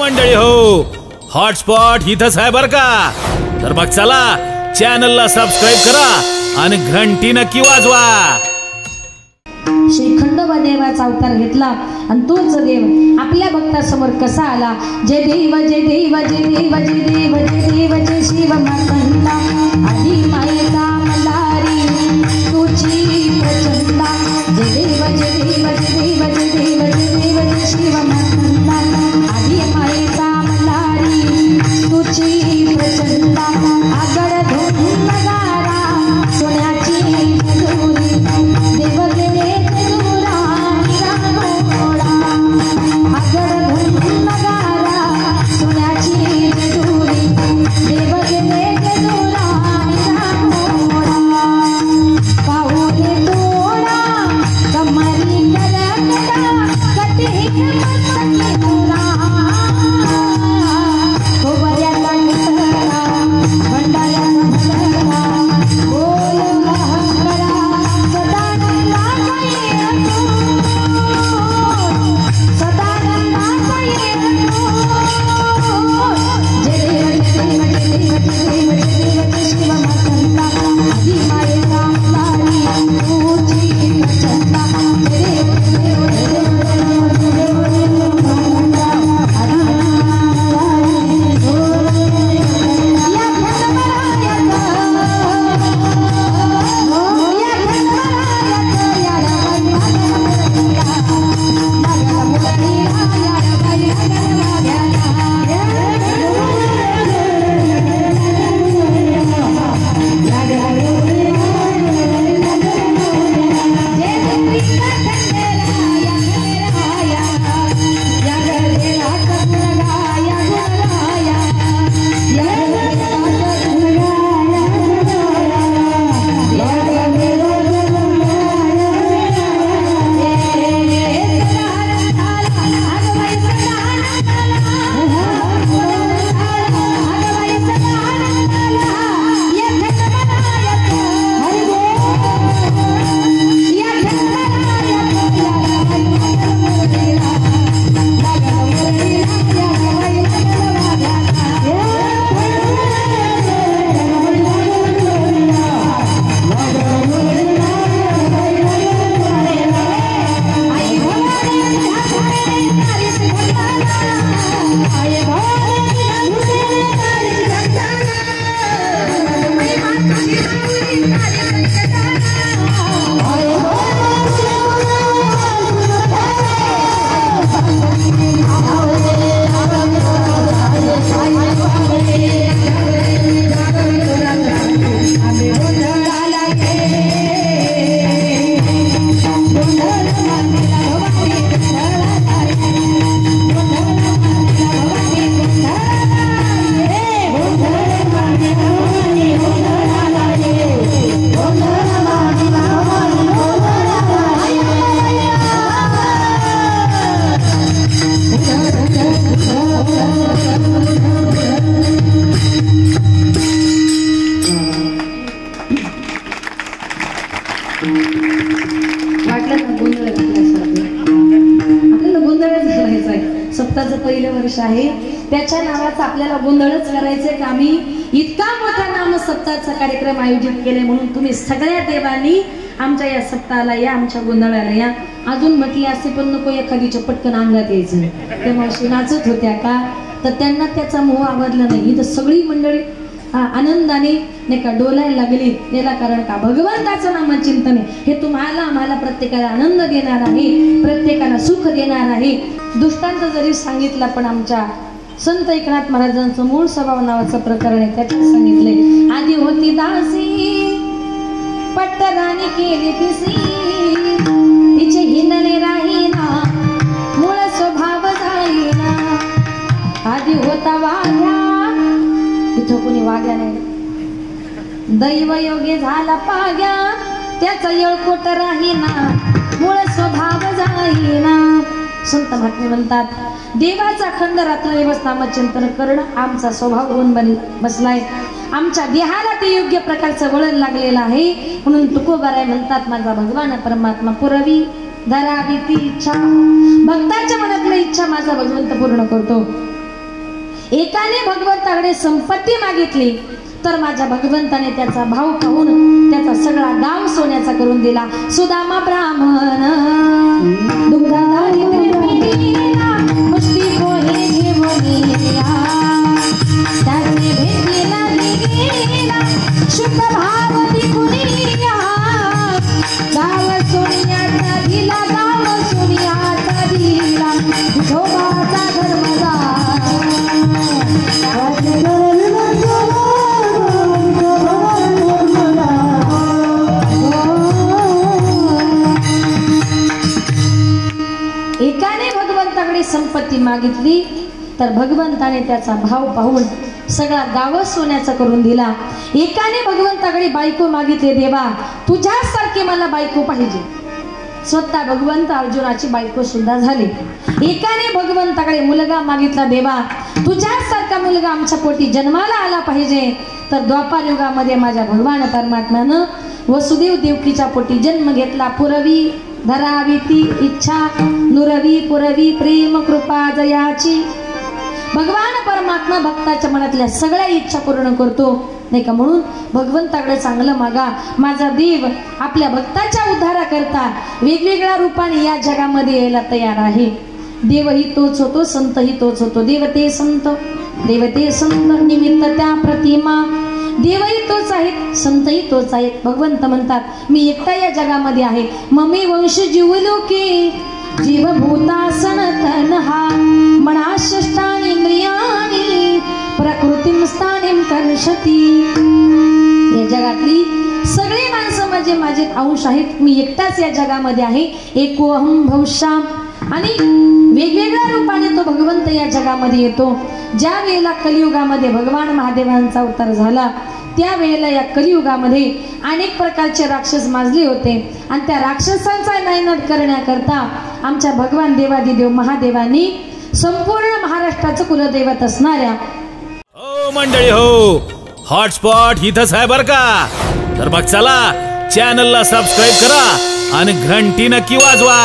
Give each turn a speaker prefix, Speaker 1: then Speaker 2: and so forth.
Speaker 1: मंडळी हो. हॉटस्पॉट इथंच आहे बर का? तर मग चला चॅनलला सबस्क्राईब करा आणि घंटी नक्की वाजवा.
Speaker 2: श्रीखंडोबा देवाचा अवतार घेतला आणि तोच देव आपल्या भक्तासमोर कसा आला? जय देव जय देव जय देव जय देव जय देव जय शिव मातंता आधी मायेचा Thank you. सप्ताचं पहिलं वर्ष आहे. त्याच्या नावाचा आपल्याला गोंधळच करायचंय का आम्ही इतका मोठा नाम सप्ताहाचा कार्यक्रम आयोजित केले म्हणून तुम्ही सगळ्या देवांनी आमच्या या सत्ताला या आमच्या गोंधळाला या अजून म्हटले असे पण नको एखादीच्या पटकन अंगात यायचं. त्या मावशी नाचत होत्या का? तर त्यांना त्याचा मोह आवडला नाही. तर सगळी मंडळी आनंदाने नाही का डोलायला लागली. त्याला कारण का? भगवंताचं नामचिंतन आहे. हे तुम्हाला आम्हाला प्रत्येकाला आनंद देणार आहे प्रत्येकाला सुख देणार आहे. दुष्टांत जरी सांगितलं पण आमच्या संत एकनाथ महाराजांचं मूळ स्वभाव नावाचं प्रकरण आहे. त्याच्यात सांगितलंय आधी होती दासी पट्टराणी केली पिसी तिचे हिंदणे राहीना मूळ स्वभाव जाईना. आधी होता वाघ्या इथं कोणी वाघ्या नाही. दैव योगे झाला पाग्या त्याचा येळकोट राहीना. मूळ स्वभाव संत महात्मे म्हणतात देवाचा खंड रात्र दिवस चिंतन करणं आमचा स्वभाव होऊन बन बसलाय. आमच्या देहाला ते योग्य प्रकारचं वळण लागलेलं आहे. म्हणून तुकोबाराय म्हणतात माझा भगवान परमात्मा पुरवी धरावी ती इच्छा. भक्ताच्या मनातली इच्छा माझा भगवंत पूर्ण करतो. एकाने भगवंताकडे संपत्ती मागितली तर माझ्या भगवंताने त्याचा भाव पाहून त्याचा सगळा गाव सोन्याचा करून दिला. सुदामा ब्राह्मण एकाने भगवंताकडे संपत्ती मागितली तर भगवंताने त्याचा भाव पाहून सगळा गाव सोन्याचा करून दिला. एकाने भगवंताकडे बायको मागितली देवा तुझ्यासारखी मला बायको पाहिजे. स्वतः भगवंत अर्जुनाची बायको सुद्धा झाली. एकाने भगवंताकडे मुलगा मागितला देवा तुझ्यासारखा मुलगा आमच्या पोटी जन्माला आला पाहिजे. तर द्वापार युगामध्ये माझ्या भगवान परमात्म्यानं वसुदेव देवकीच्या पोटी जन्म घेतला. पुरवी धरावी ती इच्छा नुरवी पुरवी प्रेम कृपा जयाची भगवान परमात्मा भक्ताच्या मनातल्या सगळ्या इच्छा पूर्ण करतो. नाही का म्हणून? भगवंताकडे चांगलं मागा. माझा देव आपल्या भक्ताच्या उद्धाराकरता वेगवेगळ्या रूपाने या जगामध्ये यायला तयार आहे. देवही तोच होतो संतही तोच होतो. देवते संत देवते संत निमित्त त्या प्रतिमा. देवही तोच आहेत संतही तोच आहेत. भगवंत म्हणतात मी एकटा या जगामध्ये आहे. ममी वंश जीवलो की जीवभूतासन हा मनाशष्टानि इंद्रियाणी प्रकृतीम स्थानिम कर्षती। या जगातली सगळी माणसं म्हणजे माझे माझे अंश आहेत मी एकटाच या जगामध्ये आहे. एकोहम भविष्याम. आणि वेगवेगळ्या रूपाने तो भगवंत या जगामध्ये येतो. ज्या वेळेला कलियुगामध्ये भगवान महादेवांचा अवतार झाला त्यावेळेला या कलियुगामध्ये अनेक प्रकारचे राक्षस माजले होते. आणि त्या राक्षसांचा नायनाट करण्याकरता आमच्या भगवान देवादिदेव महादेवांनी संपूर्ण महाराष्ट्राचं कुलदैवत असणाऱ्या
Speaker 1: हो मंडळी हो हॉटस्पॉट इथंच आहे बर का? तर मग चला चॅनलला सबस्क्राईब करा आणि घंटी नक्की वाजवा.